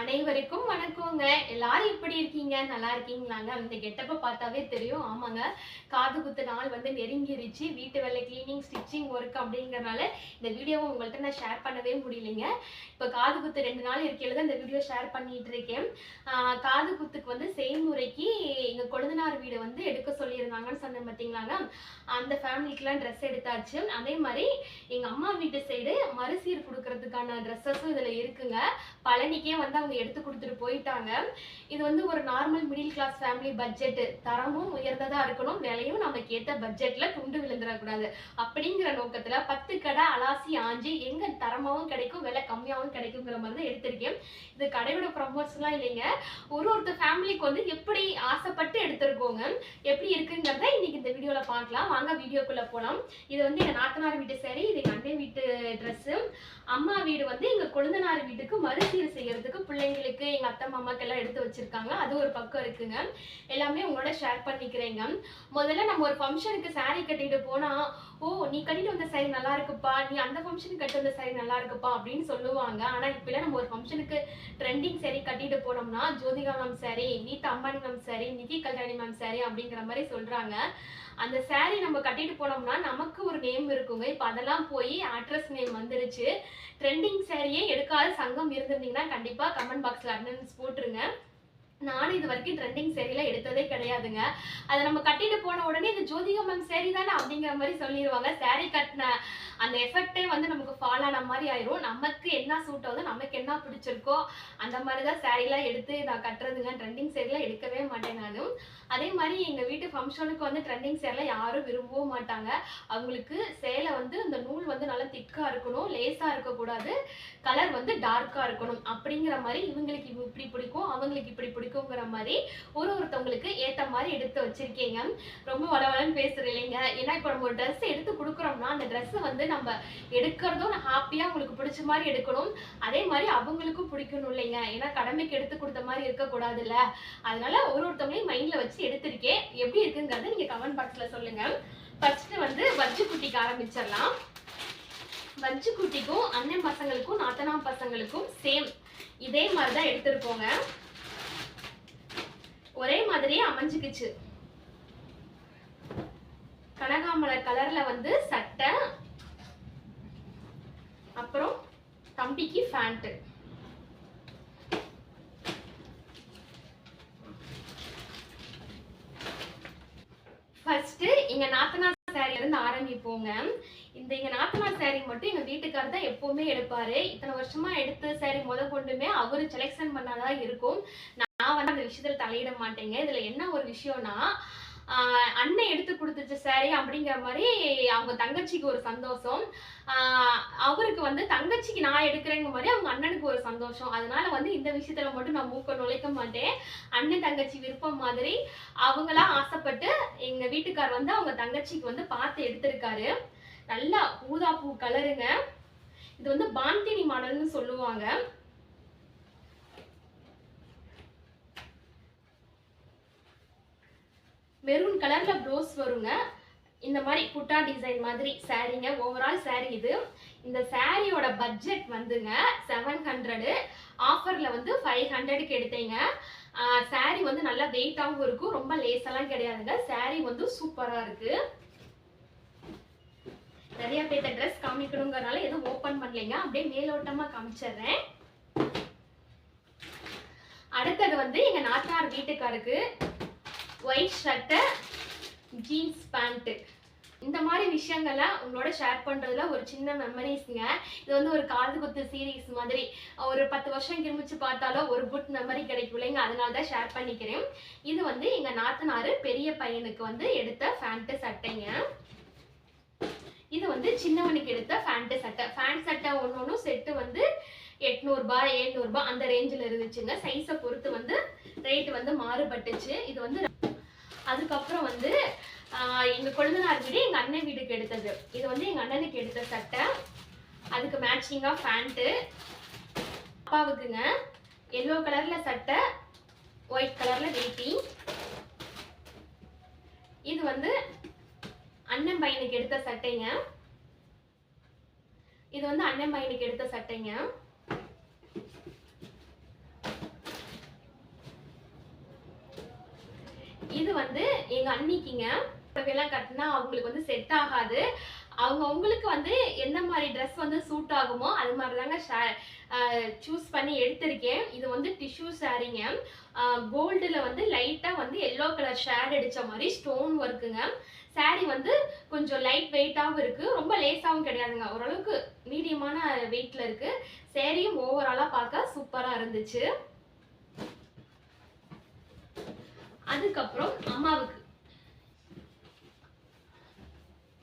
அனைவருக்கும் வணக்கங்க. எல்லாரும் எப்படி இருக்கீங்க? நல்லா இருக்கீங்களாங்க? இந்த கெட்டப்ப பார்த்தாவே தெரியும். ஆமாங்க. காது குத்து நாள் வந்து நெருங்கிருச்சு. வீட்டு வேலை கிளீனிங் ஸ்டிச்சிங் ஒர்க் அப்படிங்கறனால இந்த வீடியோவை உங்கள்கிட்ட நான் ஷேர் பண்ணவே முடியலைங்க. இப்போ காது குத்து ரெண்டு நாள் இருக்கையில தான் இந்த வீடியோ ஷேர் பண்ணிட்டு இருக்கேன். காது குத்துக்கு வந்து செய்முறைக்கு எங்க கொழுந்தனார் வீடு வந்து எடுக்க சொல்லியிருந்தாங்கன்னு சொன்னேன் பார்த்தீங்களாங்க அந்த ஃபேமிலிக்கெலாம் ட்ரெஸ் எடுத்தாச்சு. அதே மாதிரி எங்க அம்மா வீட்டு சைடு மறுசீர் கொடுக்கறதுக்கான ட்ரெஸ்ஸஸும் இதுல இருக்குங்க. பழனிக்கே வந்து அவங்க எடுத்து கொடுத்துட்டு போயிட்டாங்க. இது வந்து ஒரு normal middle class family budget தரமும் உயர்ந்ததா இருக்கணும். விலையும் நமக்கு ஏத்த பட்ஜெட்ல குண்டு விழுந்துடக்கூடாது அப்படிங்கிற நோக்கத்துல பத்து கடை அலாசி ஆஞ்சி எங்க தரமாவும் கிடைக்கும் விலை கம்மியாகவும் கிடைக்குங்கிற மாதிரி தான் எடுத்திருக்கேன். இது கடையோட ப்ரமோஷன்லாம் இல்லைங்க. ஒரு ஒருத்தர் ஃபேமிலிக்கு வந்து எப்படி ஆசைப்பட்டு எடுத்திருக்கோங்க எப்படி இருக்குங்கிறத இன்னைக்கு இந்த வீடியோல பார்க்கலாம். வாங்க வீடியோக்குள்ள போலாம். இது வந்து எங்க நாத்தனார் வீட்டு சரி இது எங்க அண்ணன் வீட்டு ட்ரெஸ் அம்மா வீடு வந்து எங்க கொழுந்தனார் வீட்டுக்கு மறுசீர் செய்யறதுக்கு பிள்ளைங்களுக்கு எங்க அத்தை மாமாக்கெல்லாம் எடுத்து வச்சிருக்காங்க. அது ஒரு பக்கம் இருக்குங்க. எல்லாமே உங்களோட ஷேர் பண்ணிக்கிறேங்க. முதல்ல நம்ம ஒரு ஃபங்க்ஷனுக்கு saree கட்டிட்டு போனா ஓ நீ கட்டிட்டு வந்த சாரி நல்லா இருக்குப்பா. நீ அந்த ஃபங்க்ஷனுக்கு கட்டி வந்த சாரி நல்லா இருக்குப்பா. அப்படின்னு சொல்லுவாங்க. ஆனா இப்பெல்லாம் நம்ம ஒரு ஃபங்க்ஷனுக்கு ட்ரெண்டிங் சாரி கட்டிட்டு போனோம்னா ஜோதிகா மேம் சாரி நீ அம்பானி மேம் சாரி நிதி கல்யாணி மேம் சாரி அப்படிங்கிற மாதிரி சொல்றாங்க. அந்த சாரீ நம்ம கட்டிட்டு போனோம்னா நமக்கு ஒரு நேம் இருக்குங்க. இப்போ அதெல்லாம் போய் அட்ரஸ் நேம் வந்துருச்சு. ட்ரெண்டிங் சாரியே எடுக்காத சங்கம் இருந்திருந்தீங்கன்னா கண்டிப்பா கமெண்ட் பாக்ஸ்ல அட்டண்டன்ஸ் போட்டுருங்க. நானும் இது வரைக்கும் ட்ரெண்டிங் சேரீலாம் எடுத்ததே கிடையாதுங்க. அதை நம்ம கட்டிட்டு போன உடனே இது ஜோதிகா மேம் சேரீ தானே அப்படிங்கிற மாதிரி சொல்லிடுவாங்க சேரீ கட்டின அந்த எஃபெக்டே வந்து நமக்கு ஃபால் ஆன மாதிரி ஆயிரும். நமக்கு என்ன சூட் ஆகுதோ நமக்கு என்ன பிடிச்சிருக்கோ அந்த மாதிரி தான் சேரீலாம் எடுத்து நான் கட்டுறதுங்க. ட்ரெண்டிங் சேரீலாம் எடுக்கவே மாட்டேன் நானும் அதே மாதிரி எங்கள் வீட்டு ஃபங்க்ஷனுக்கு வந்து ட்ரெண்டிங் சேரீலாம் யாரும் விரும்பவும் மாட்டாங்க. அவங்களுக்கு சேலை வந்து அந்த நூல் வந்து நல்லா திக்காக இருக்கணும் லேஸாக இருக்கக்கூடாது. கலர் வந்து டார்க்காக இருக்கணும் அப்படிங்கிற மாதிரி இவங்களுக்கு இப்படி பிடிக்கும் அவங்களுக்கு இப்படி பிடிக்கும் இருக்குங்கிற மாதிரி ஒரு ஒருத்தவங்களுக்கு ஏற்ற மாதிரி எடுத்து வச்சுருக்கீங்க. ரொம்ப வளவலன்னு பேசுகிறேன் இல்லைங்க? ஏன்னா இப்போ நம்ம ஒரு ட்ரெஸ் எடுத்து கொடுக்குறோம்னா அந்த ட்ரெஸ்ஸை வந்து நம்ம எடுக்கிறதும் ஹாப்பியாக உங்களுக்கு பிடிச்ச மாதிரி எடுக்கணும். அதே மாதிரி அவங்களுக்கும் பிடிக்கணும் இல்லைங்க. ஏன்னா கடமைக்கு எடுத்து கொடுத்த மாதிரி இருக்கக்கூடாதுல்ல. அதனால ஒரு ஒருத்தவங்களையும் மைண்டில் வச்சு எடுத்திருக்கேன். எப்படி இருக்குங்கிறத நீங்கள் கமெண்ட் பாக்ஸில் சொல்லுங்கள் ஃபர்ஸ்ட் வந்து வஜ்ஜு குட்டிக்கு ஆரம்பிச்சிடலாம். வஜ்ஜு குட்டிக்கும் அண்ணன் பசங்களுக்கும் நாத்தனா பசங்களுக்கும் சேம் இதே மாதிரி தான் எடுத்துருக்கோங்க ஒரே மாதிரியே அமைஞ்சுக்குச்சு. கனகாமலர் கலர்ல வந்து சட்டை அப்புறம் தம்பிக்கு ஃபேண்ட்டு ஃபர்ஸ்ட் எங்கள் நாத்தனார் சாரில இருந்து ஆரம்பிப்போங்க. இந்த எங்கள் நாத்தனார் சேரீ மட்டும் எங்க வீட்டுக்காரர் தான் எப்போவுமே எடுப்பாரு. இத்தனை வருஷமா எடுத்த சேரீ முத கொண்டுமே அவரு செலெக்ஷன் பண்ணாதான் இருக்கும். நான் வந்து அந்த விஷயத்துல தலையிட மாட்டேங்க. இதுல என்ன ஒரு விஷயம்னா அண்ணன் எடுத்து கொடுத்துச்சு சாரி அப்படிங்கிற மாதிரி அவங்க தங்கச்சிக்கு ஒரு சந்தோஷம். அவருக்கு வந்து தங்கச்சிக்கு நான் எடுக்கிறேங்க மாதிரி அவங்க அண்ணனுக்கு ஒரு சந்தோஷம். அதனால வந்து இந்த விஷயத்துல மட்டும் நான் மூக்க நுழைக்க மாட்டேன். அண்ணன் தங்கச்சி விருப்பம் மாதிரி அவங்களா ஆசைப்பட்டு எங்க வீட்டுக்கார் வந்து அவங்க தங்கச்சிக்கு வந்து பார்த்து எடுத்திருக்காரு. நல்லா ஊதா பூ கலருங்க. இது வந்து பாந்தினி மாடல்னு சொல்லுவாங்க. மெரூன் கலரில் ப்ளவுஸ் வருங்க. இந்த மாதிரி புட்டா டிசைன் மாதிரி சாரீங்க ஓவரால் சாரீ இது. இந்த சாரியோட பட்ஜெட் வந்துங்க செவன் ஹண்ட்ரடு ஆஃபரில் வந்து ஃபைவ் ஹண்ட்ரடுக்கு எடுத்தீங்க. சாரீ வந்து நல்லா வெயிட்டாகவும் இருக்கும். ரொம்ப லேஸெல்லாம் கிடையாதுங்க. சாரீ வந்து சூப்பராக இருக்குது நிறைய பேர்த்த ட்ரெஸ் காமிக்கணுங்கிறனால எதுவும் ஓப்பன் பண்ணலைங்க. அப்படியே மேலோட்டமாக காமிச்சிடுறேன். அடுத்தது வந்து எங்கள் நாத்தார் வீட்டுக்காருக்கு. ஒயிட் ஷர்ட்டு ஜீன்ஸ் பேண்ட்டு இந்த மாதிரி விஷயங்களை உங்களோட ஷேர் பண்ணுறதுல ஒரு சின்ன மெமரிஸ்ங்க இது வந்து ஒரு காது குத்து சீரீஸ் மாதிரி. ஒரு பத்து வருஷம் கிருமிச்சு பார்த்தாலும் ஒரு குட் மெமரி கிடைக்கும் இல்லைங்க? அதனால தான் ஷேர் பண்ணிக்கிறேன். இது வந்து எங்கள் நாத்தனார் பெரிய பையனுக்கு வந்து எடுத்த ஃபேண்ட்டு சட்டைங்க. இது வந்து சின்னவனுக்கு எடுத்த ஃபேண்ட்டு சட்டை. ஃபேண்ட் சட்டை ஒன்று ஒன்றும் செட்டு வந்து எட்நூறுபா எழுநூறுபா அந்த ரேஞ்சில் இருந்துச்சுங்க. சைஸை பொறுத்து வந்து ரேட் வந்து மாறுபட்டுச்சு. இது வந்து அதுக்கப்புறம் வந்து எங்கள் கொழுந்தனார் வீடு எங்கள் அண்ணன் வீட்டுக்கு எடுத்தது. இது வந்து எங்கள் அண்ணனுக்கு எடுத்த சட்டை. அதுக்கு மேட்சிங்காக பேண்ட்டு அப்பாவுக்குங்க எல்லோ கலரில் சட்டை ஒயிட் கலரில் வேட்டி. இது வந்து அண்ணன் பையனுக்கு எடுத்த சட்டைங்க. இது வந்து அண்ணன் பையனுக்கு எடுத்த சட்டைங்க இது வந்து பண்ணிக்கிங்க. புடவையெல்லாம் எல்லாம் கட்டினா அவங்களுக்கு வந்து செட் ஆகாது. அவங்க அவங்களுக்கு வந்து எந்த மாதிரி ட்ரெஸ் வந்து சூட் ஆகுமோ அது மாதிரி தாங்க சூஸ் பண்ணி எடுத்திருக்கேன். இது வந்து டிஷ்யூ சாரீங்க கோல்டில் வந்து லைட்டாக வந்து எல்லோ கலர் ஷேட் அடித்த மாதிரி ஸ்டோன் ஒர்க்குங்க saree வந்து கொஞ்சம் லைட் வெயிட்டாகவும் இருக்குது ரொம்ப லேஸாகவும் கிடையாதுங்க. ஓரளவுக்கு மீடியமான வெயிட்டில் இருக்குது சேரீயும் ஓவராலாக பார்க்க சூப்பராக இருந்துச்சு. அதுக்கப்புறம் அம்மாவுக்கு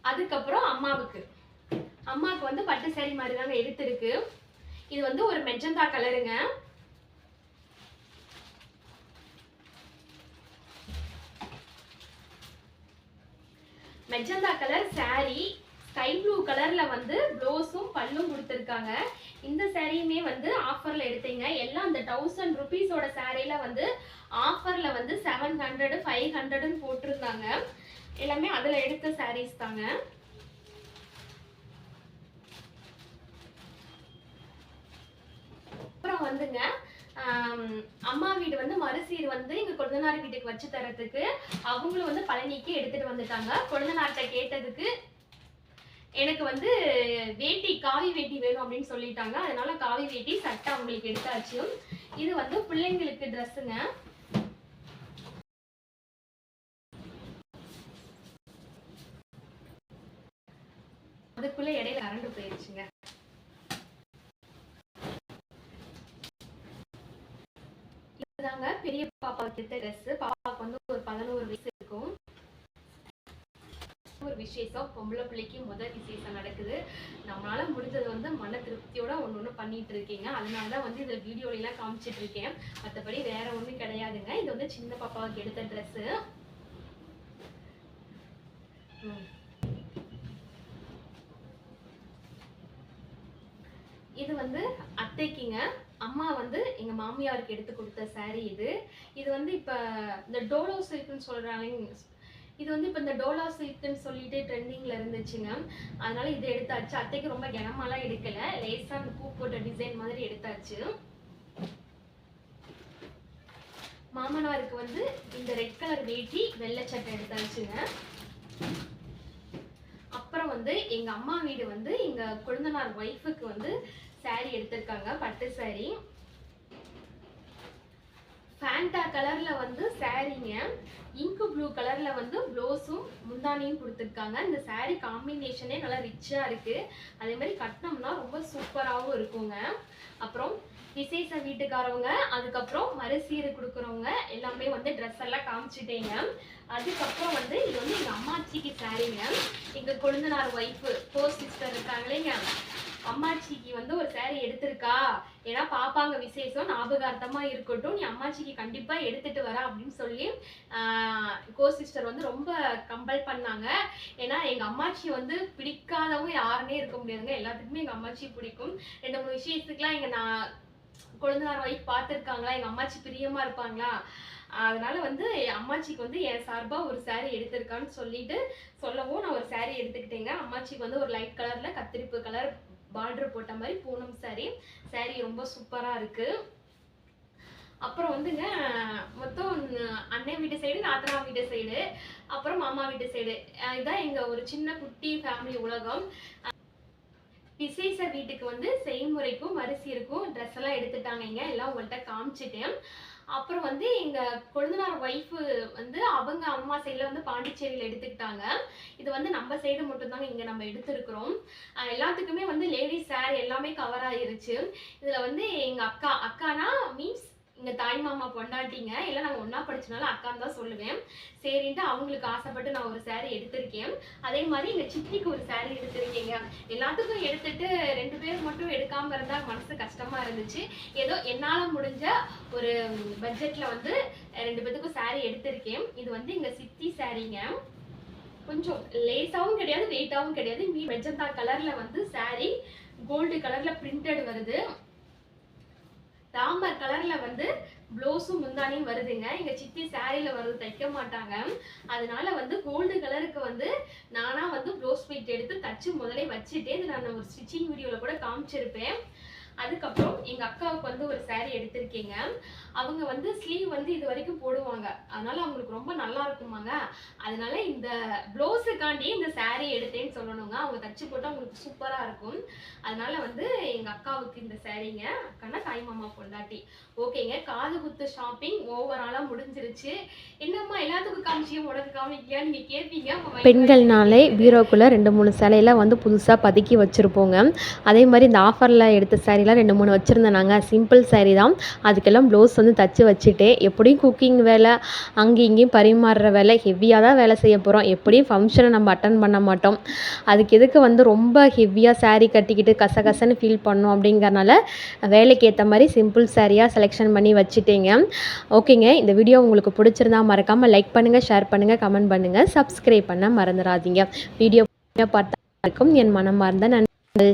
அதுக்கப்புறம் அம்மாவுக்கு. அம்மாவுக்கு வந்து பட்டு சேரி மாதிரி தாங்க எடுத்திருக்கு. இது வந்து ஒரு மெஜந்தா கலருங்க. Magenta colour sari sky blue கலர்ல வந்து ப்ளவுஸும் பல்லும் கொடுத்துருக்காங்க. இந்த சாரியுமே வந்து ஆஃபர்ல எடுத்தீங்க. எல்லாம் அந்த தௌசண்ட் ருபீஸோட சாரியில வந்து ஆஃபரில் வந்து செவன் ஹண்ட்ரடு ஃபைவ் ஹண்ட்ரடுன்னு போட்டிருந்தாங்க. எல்லாமே அதில் எடுத்த சாரீஸ் தாங்க. அப்புறம் வந்துங்க அம்மா வீடு வந்து மறுசீர் வந்து எங்க கொழுந்தனார் வீட்டுக்கு வச்சு தரத்துக்கு அவங்களும் வந்து பழனிக்கு எடுத்துட்டு வந்துட்டாங்க. கொழுந்தனார்கிட்ட கேட்டதுக்கு எனக்கு வந்து வேட்டி காவி வேட்டி வேணும் அப்படின்னு சொல்லிட்டாங்க. அதனால காவி வேட்டி சட்டை அவங்களுக்கு எடுத்தாச்சும் இது வந்து பிள்ளைங்களுக்கு ட்ரெஸ்ஸுங்க அதுக்குள்ள இடையில கரண்ட் போயிருச்சுங்க. இதுதாங்க பெரிய பாப்பாவுக்கு எடுத்த ட்ரெஸ் பாப்பாவுக்கு வந்து ஒரு பதினோரு வயசு இருக்கும். ஒரு விசேஷம். பொம்பளை பிள்ளைக்கு முதல் விசேஷம் நடக்குது. நம்மளால முடிஞ்சது வந்து மன திருப்தியோட ஒன்று ஒன்று பண்ணிட்டு இருக்கீங்க. அதனால தான் வந்து இதில் வீடியோலாம் காமிச்சிட்டு இருக்கேன். மற்றபடி வேற ஒன்றும் கிடையாதுங்க. இது வந்து சின்ன பாப்பாவுக்கு எடுத்த ட்ரெஸ்ஸு ம். இது வந்து அத்தைக்குங்க. அம்மா வந்து எங்க மாமியாருக்கு எடுத்து கொடுத்த சாரீ இது. இது வந்து இப்ப இந்த டோலோ சில்க்னு சொல்றாங்க. இது வந்து இப்ப இந்த டோலா சில்க்னு சொல்லிட்டு ட்ரெண்டிங்ல இருந்துச்சுங்க. அதனால இது எடுத்தாச்சு. அத்தைக்கு ரொம்ப கனமாலாம் எடுக்கல. லேசா அந்த பூ போட்ட டிசைன் மாதிரி எடுத்தாச்சு. மாமனாருக்கு வந்து இந்த ரெட் கலர் வேட்டி வெள்ளை சட்டை எடுத்தாச்சுங்க. அப்புறம் வந்து எங்க அம்மா வீடு வந்து எங்க குழந்தனார் ஒய்ஃபுக்கு வந்து saree எடுத்திருக்காங்க பட்டு saree. ஃபேண்டா கலரில் வந்து சாரீங்க இங்கு ப்ளூ கலரில் வந்து ப்ளவுஸும் முந்தானியும் கொடுத்துருக்காங்க. இந்த சாரீ காம்பினேஷனே நல்லா ரிச்சாக இருக்குது அதே மாதிரி கட்டினோம்னா ரொம்ப சூப்பராகவும் இருக்குங்க. அப்புறம் விசேஷ வீட்டுக்காரவங்க அதுக்கப்புறம் மறுசீர் கொடுக்குறவங்க எல்லாமே வந்து ட்ரெஸ் எல்லாம் காமிச்சிட்டேங்க. அதுக்கப்புறம் வந்து இது வந்து எங்கள் அம்மாச்சிக்கு சாரீங்க எங்கள் கொழுந்தனார் ஒய்ஃபு ஃபோர் சிஸ்டர் இருக்காங்களேங்க அம்மாச்சிக்கு வந்து ஒரு சேரீ எடுத்திருக்கா? ஏன்னா பாப்பாங்க விசேஷம் ஞாபகார்த்தமா இருக்கட்டும். நீ அம்மாச்சிக்கு கண்டிப்பா எடுத்துட்டு வர அப்படின்னு சொல்லி கோ சிஸ்டர் வந்து ரொம்ப கம்பல் பண்ணாங்க. ஏன்னா எங்க அம்மாச்சி வந்து பிடிக்காதவங்க யாருமே இருக்க முடியாதுங்க. எல்லாத்துக்குமே எங்க அம்மாச்சி பிடிக்கும். ரெண்டு மூணு விஷயத்துக்குலாம் எங்க நான் கொழுந்தார் ஒய்ஃப் பார்த்துருக்காங்களா? எங்கள் அம்மாச்சி பிரியமாக இருப்பாங்களா? அதனால வந்து என் அம்மாச்சிக்கு வந்து என் சார்பா ஒரு saree எடுத்திருக்கான்னு சொல்லிட்டு சொல்லவும் நான் ஒரு saree எடுத்துக்கிட்டேங்க. அம்மாச்சிக்கு வந்து ஒரு லைட் கலர்ல கத்திரிப்பு கலர் பார்டர் போட்ட மாதிரி பூனம் சாரீ. சாரீ ரொம்ப சூப்பராக இருக்கு. அப்புறம் வந்துங்க மொத்தம் அண்ணன் வீட்டு சைடு நாத்தனா வீட்டு சைடு அப்புறம் மாமா வீட்டு சைடு இதுதான் எங்க ஒரு சின்ன குட்டி ஃபேமிலி உலகம். விசேஷ வீட்டுக்கு வந்து செய்முறைக்கும் அரிசி இருக்கும் ட்ரெஸ் எல்லாம் எடுத்துட்டாங்க எல்லாம் உங்கள்கிட்ட காமிச்சிட்டேன். அப்புறம் வந்து எங்க கொழுந்தனார் ஒய்ஃபு வந்து அவங்க அம்மா சைடுல வந்து பாண்டிச்சேரியில எடுத்துக்கிட்டாங்க. இது வந்து நம்ம சைடு மட்டும்தாங்க இங்க நம்ம எடுத்திருக்கிறோம். எல்லாத்துக்குமே வந்து லேடிஸ் சேர் எல்லாமே கவர் ஆயிருச்சு. இதுல வந்து எங்க அக்கா அக்கானா மீன்ஸ் எங்கள் தாய் மாமா பொண்டாட்டிங்க. இல்லை நாங்கள் ஒன்றா படிச்சனால அக்கான்னு தான் சொல்லுவேன். சரின்ட்டு அவங்களுக்கு ஆசைப்பட்டு நான் ஒரு saree எடுத்திருக்கேன். அதே மாதிரி எங்கள் சித்திக்கு ஒரு சேரீ எடுத்திருக்கீங்க. எல்லாத்துக்கும் எடுத்துட்டு ரெண்டு பேர் மட்டும் எடுக்காம இருந்தால் மனசு கஷ்டமாக இருந்துச்சு. ஏதோ என்னால் முடிஞ்ச ஒரு பட்ஜெட்டில் வந்து ரெண்டு பேத்துக்கும் சேரீ எடுத்திருக்கேன். இது வந்து எங்கள் சித்தி சேரீங்க கொஞ்சம் லேஸாகவும் கிடையாது வெயிட்டாகவும் கிடையாது. மீ மெஜந்தா கலரில் வந்து saree கோல்டு கலரில் பிரிண்டட் வருது. தாமர் கலர்ல வந்து ப்ளவுஸும் முந்தானியும் வருதுங்க. எங்க சித்தி சாரியில வருது தைக்க மாட்டாங்க. அதனால வந்து கோல்டு கலருக்கு வந்து நானா வந்து ப்ளவுஸ் பீட் எடுத்து தச்சு முதலே வச்சுட்டே இது நான் ஒரு ஸ்டிச்சிங் வீடியோல கூட காமிச்சிருப்பேன். அதுக்கப்புறம் எங்க அக்காவுக்கு வந்து ஒரு saree எடுத்திருக்கீங்க. அவங்க வந்து ஸ்லீவ் வந்து இது வரைக்கும் போடுவாங்க. அதனால அவங்களுக்கு ரொம்ப நல்லா இருக்குமாங்க. அதனால இந்த ப்ளவுஸுக்காண்டி இந்த saree எடுத்தேன்னு சொல்லணுங்க. அவங்க தச்சு போட்டால் அவங்களுக்கு சூப்பராக இருக்கும். அதனால வந்து எங்கள் அக்காவுக்கு இந்த சாரீங்க அக்கானா தாய் மாமா பொண்டாட்டி. ஓகேங்க. காது குத்து ஷாப்பிங் ஓவராலாக முடிஞ்சிருச்சு. என்னம்மா எல்லாத்துக்கும் காமிச்சியும் உனக்கு காமிக்கலையா நீங்கள் கேட்பீங்க பெண்கள்னாலே பீரோக்குள்ளே ரெண்டு மூணு சேலையெல்லாம் வந்து புதுசாக பதுக்கி வச்சுருப்போங்க. அதே மாதிரி இந்த ஆஃபரில் எடுத்த சாரீலாம் ரெண்டு மூணு வச்சுருந்தேன் நாங்கள் சிம்பிள் saree தான். அதுக்கெல்லாம் ப்ளவுஸ் வந்து தச்சு வச்சுட்டேன் எப்படியும் குக்கிங் வேலை அங்கேயும் இங்கேயும் பரிமாறுற வேலை ஹெவியாக தான் வேலை செய்ய போகிறோம் எப்படியும் ஃபங்க்ஷனை நம்ம அட்டன் பண்ண மாட்டோம். அதுக்கு எதுக்கு வந்து ரொம்ப ஹெவியாக சாரீ கட்டிக்கிட்டு கசகசன்னு ஃபீல் பண்ணோம் அப்படிங்கிறனால வேலைக்கு ஏற்ற மாதிரி சிம்பிள் சாரியாக செலெக்ஷன் பண்ணி வச்சுட்டேங்க. ஓகேங்க இந்த வீடியோ உங்களுக்கு பிடிச்சிருந்தா மறக்காமல் லைக் பண்ணுங்கள் ஷேர் பண்ணுங்கள் கமெண்ட் பண்ணுங்கள் சப்ஸ்கிரைப் பண்ண மறந்துடாதீங்க. வீடியோ பார்த்தா இருக்கும் என் மனமார்ந்த நன்றி.